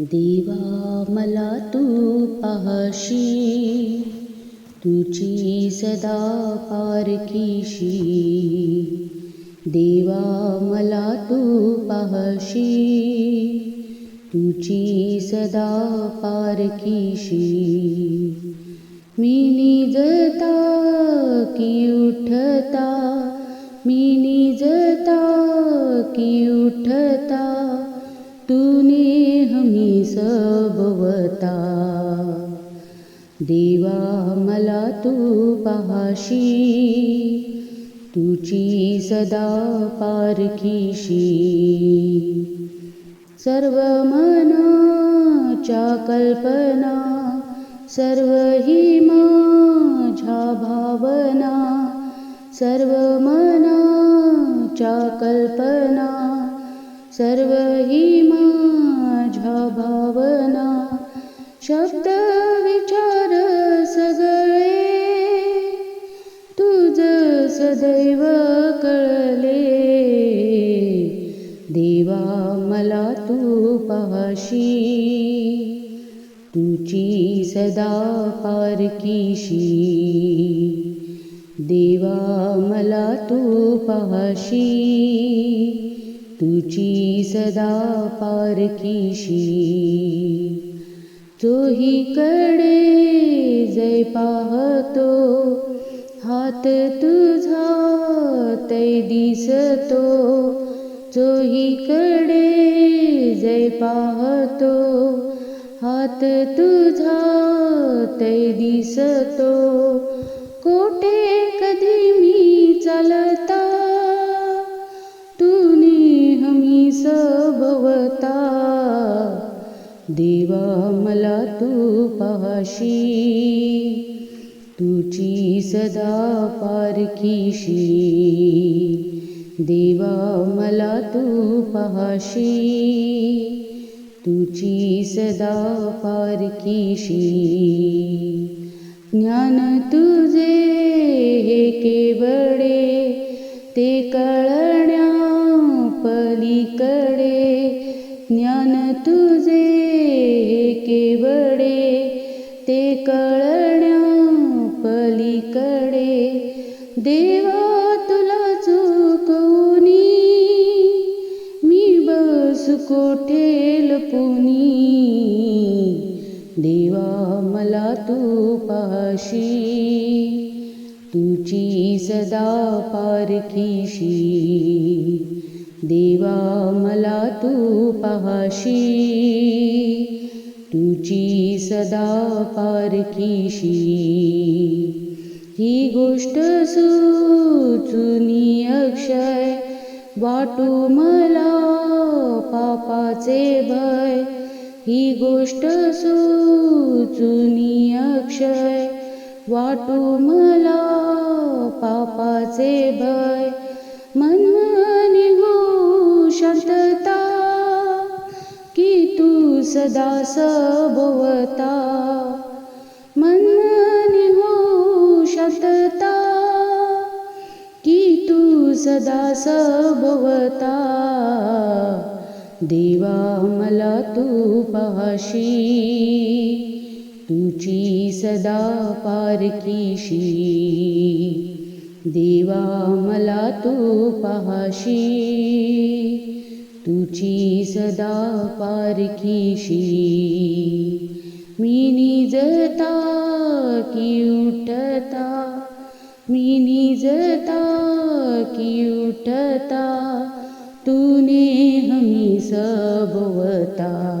देवा मला तू पाहशी. तुझी सदा पारखीशी देवा मला तू पाहशी. तुझी सदा पारखीशी मी निजता की उठता. मी निजता की उठता. तूने हमी सबवता। देवा मला तू पाहाशी। तुझी सदा पारखीशी। सर्व मनाच्या कल्पना सर्व ही माझ्या भावना सर्व मनाच्या कल्पना सर्व ही मा शब्द विचार सगळे. तुझ सदैव कळले. देवा मला तू पाहशी. तुझी सदा पारकीशी देवा मला तू पाहशी. तुझी सदा पारकीशी चोहीकडे जय पाहतो. हात तुझा तै दिसतो. चोहीकडे जय पाहतो. हात तुझा तै दिसतो. कोठे कधी मी चालत देवा मला तू पाहशी तुझी सदा पारखीशी। देवा मला तू पाहशी तुझी सदा पारखीशी। ज्ञान तुझे कळण्या पलीकडे. देवा तुला चुकवणी मी बस कोठे लपुनी. देवा मला तू पाशी. तुझी सदा पारखीशी. देवा मला तू पाहशी तुझी सदा पारखीशी ही गोष्ट सुचुनी अक्षय वाटू मला पापाचे भय. ही गोष्ट सुचुनी अक्षय वाटू मला पापाचे भय. मन हो शांतता सदा सबवता मनवनी हो शतता की तू सदा सबवता देवा मला तू पाहशी तुझी सदा पारकीशी देवा मला तू पाहशी तुझी सदा पारखीशी. मी निजता की उठता. मी निजता की उठता. तूने हमी सबवता